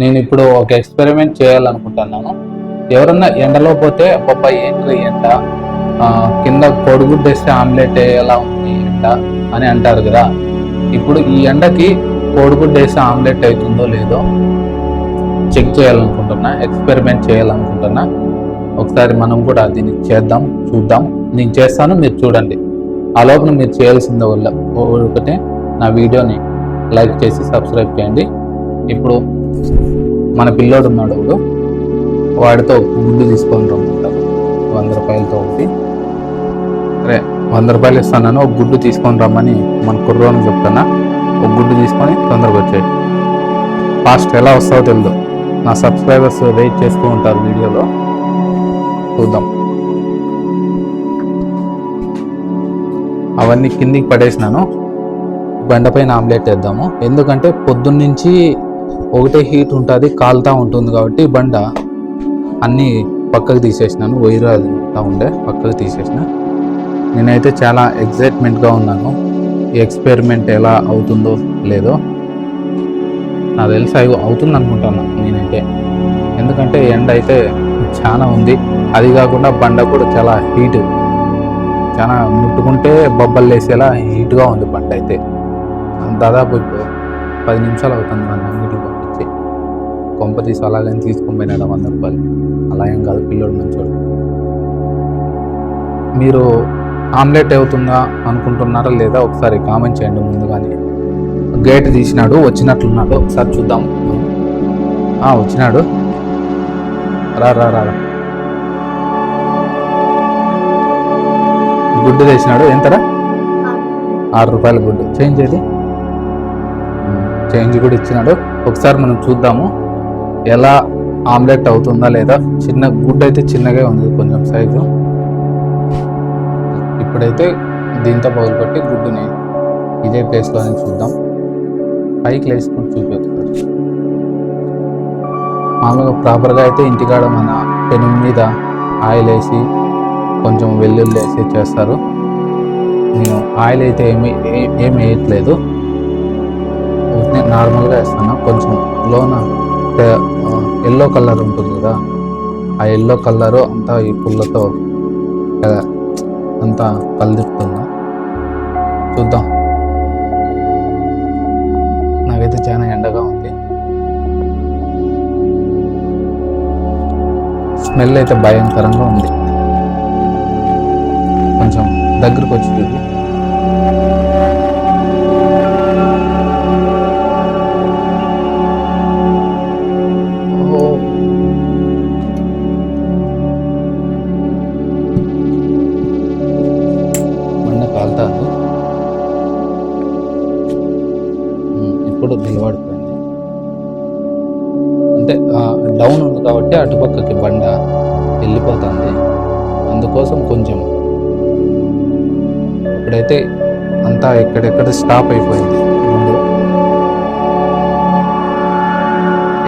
నేను ఇప్పుడు ఒక ఎక్స్పెరిమెంట్ చేయాలనుకుంటున్నాను. ఎవరన్నా ఎండలో పోతే అబ్బాయి ఏంటి ఎండ? కింద కోడిగుడ్డు వేస్తే ఆమ్లెట్ ఎలా ఉంది ఎండ? అని అంటారు కదా. ఇప్పుడు ఈ ఎండకి కోడిగుడ్డు వేస్తే ఆమ్లెట్ అవుతుందో లేదో చెక్ చేయాలనుకుంటున్నా ఎక్స్పెరిమెంట్ చేయాలనుకుంటున్నా. ఒకసారి మనం కూడా దీన్ని చేద్దాం చూద్దాం. నేను చేస్తాను మీరు చూడండి. ఆ లోపల మీరు చేయాల్సింది వల్ల ఒకటే. నా వీడియోని లైక్ చేసి సబ్స్క్రైబ్ చేయండి. ఇప్పుడు మన పిల్లోడు ఉన్నాడు ఒకడు వాడితో గుడ్డు తీసుకొని రమ్మంటారు. వంద రూపాయలతో ఒకటి. అరే వంద రూపాయలు ఇస్తాను ఒక గుడ్డు తీసుకొని రమ్మని మన కుర్రోని చెప్తున్నా. ఒక గుడ్డు తీసుకొని తొందరగా వచ్చాయి. ఫాస్ట్ ఎలా వస్తావో తెలియదు నా సబ్స్క్రైబర్స్ వెయిట్ చేస్తూ ఉంటారు వీడియోలో. చూద్దాం. అవన్నీ కిందికి పడేసినాను. బండపైన ఆమ్లెట్ వేద్దాము. ఎందుకంటే పొద్దున్నుంచి ఒకటే హీట్ ఉంటుంది కాలుతా ఉంటుంది కాబట్టి బండ అన్నీ పక్కకు తీసేసినాను వైర్ అంతా ఉండే పక్కకు తీసేసిన. నేనైతే చాలా ఎగ్జైట్మెంట్గా ఉన్నాను. ఈ ఎక్స్పెరిమెంట్ ఎలా అవుతుందో లేదో నాకు తెలిసి అవి అవుతుంది అనుకుంటాను నేనైతే. ఎందుకంటే ఎండ అయితే చాలా ఉంది. అది కాకుండా బండ కూడా చాలా హీట్ చాలా ముట్టుకుంటే బొబ్బలు వేసేలా హీట్గా ఉంది బండ అయితే దాదాపు పది నిమిషాలు అవుతుంది నన్ను కొంప తీసి అలాగని తీసుకొని పోయినాడు వంద రూపాయలు. అలా ఏం కాదు పిల్లోడు మంచోడు. మీరు ఆమ్లెట్ అవుతుందా అనుకుంటున్నారా లేదా ఒకసారి కామెంట్ చేయండి ముందుగానే. గేట్ తీసినాడు వచ్చినట్లున్నాడు. ఒకసారి చూద్దాం. వచ్చినాడు. రా రా రా రా. గుడ్డు తెచ్చినాడు. ఎంతరా? ఆరు రూపాయల గుడ్డు. చేంజ్ ఏది? చేంజ్ కూడా ఇచ్చినాడు. ఒకసారి మనం చూద్దాము. ఎలా ఆమ్లెట్ అవుతుందా లేదా? చిన్న గుడ్ అయితే చిన్నగా ఉంది కొంచెం సైజు. ఇప్పుడైతే దీంతో పగులుకొట్టి గుడ్డుని ఇదే ప్లేస్లోనే చూద్దాం. పైకి లేసుకొని చూపిస్తారు మామూలుగా ప్రాపర్గా అయితే ఇంటికాడ మన పెను మీద ఆయిల్ వేసి కొంచెం వెల్లుల్లి వేసి చేస్తారు. నేను ఆయిల్ అయితే ఏమి ఏం ఏమి వేయట్లేదు. నార్మల్గా వేస్తాను. కొంచెం లోన ఎల్లో కలర్ ఉంటుంది కదా. ఆ ఎల్లో కలరు అంతా ఈ పుల్లతో అంతా కలదిప్పుతుందా చూద్దాం. నాకైతే చాలా ఎండగా ఉంది. స్మెల్ అయితే భయంకరంగా ఉంది. కొంచెం దగ్గరకు వచ్చి చూపి నిలబడిపోయింది అంటే డౌన్ ఉంది కాబట్టి అటుపక్కకి బండ వెళ్ళిపోతుంది. అందుకోసం కొంచెం ఇప్పుడైతే అంతా ఎక్కడెక్కడ స్టాప్ అయిపోయింది. ముందు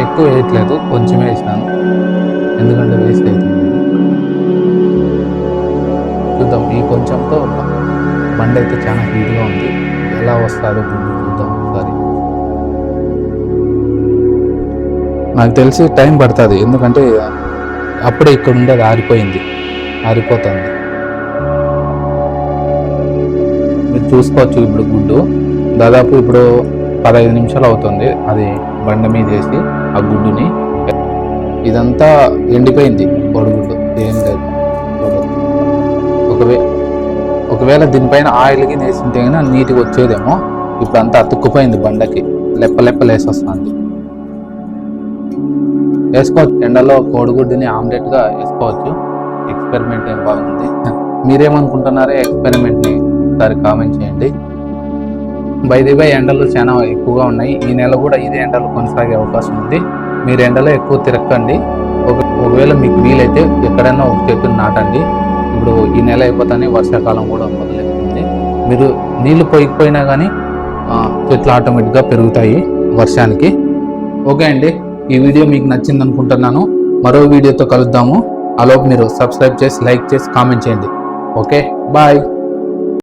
ఎక్కువ వేయట్లేదు కొంచెమే వేసినాను. ఎందుకంటే వేస్ట్ అవుతుంది చూద్దాం ఈ కొంచెంతో బండి అయితే చాలా హీట్గా ఉంది. ఎలా వస్తారో చూద్దాం. నాకు తెలిసి టైం పడుతుంది. ఎందుకంటే అప్పుడే ఇక్కడ ఉండేది ఆరిపోయింది. ఆరిపోతుంది. మీరు చూసుకోవచ్చు ఇప్పుడు గుడ్డు. దాదాపు ఇప్పుడు పదహైదు నిమిషాలు అవుతుంది. అది బండ మీద వేసి ఆ గుడ్డుని ఇదంతా ఎండిపోయింది. బొడుగుడ్డు ఏం లేదు. ఒకవే ఒకవేళ దీనిపైన ఆయిల్కి వేసింటే కనుక నీట్గా వచ్చేదేమో. ఇప్పుడు అంతా అతుక్కుపోయింది బండకి. లెప్ప లెప్ప లేసి వస్తుంది వేసుకోవచ్చు. ఎండలో కోడిగుడ్డుని ఆమ్లెట్గా వేసుకోవచ్చు. ఎక్స్పెరిమెంట్ ఏం బాగుంది. మీరేమనుకుంటున్నారో ఎక్స్పెరిమెంట్ని ఒకసారి కామెంట్ చేయండి. బైది బై ఎండలు చాలా ఎక్కువగా ఉన్నాయి. ఈ నెల కూడా ఇదే ఎండలు కొనసాగే అవకాశం ఉంది. మీరు ఎండలో ఎక్కువ తిరగండి ఒక ఒకవేళ మీకు వీలైతే ఎక్కడైనా ఒక చెట్టును నాటండి. ఇప్పుడు ఈ నెల అయిపోతానే వర్షాకాలం కూడా మొదలవుతుంది. మీరు నీళ్ళు పోయిపోయినా కానీ చెట్లు ఆటోమేటిక్గా పెరుగుతాయి వర్షానికి. ఓకే అండి. ఈ వీడియో మీకు నచ్చింది అనుకుంటున్నాను. మరో వీడియోతో కలుద్దాము. అలోపు మీరు సబ్స్క్రైబ్ చేసి లైక్ చేసి కామెంట్ చేయండి. Okay bye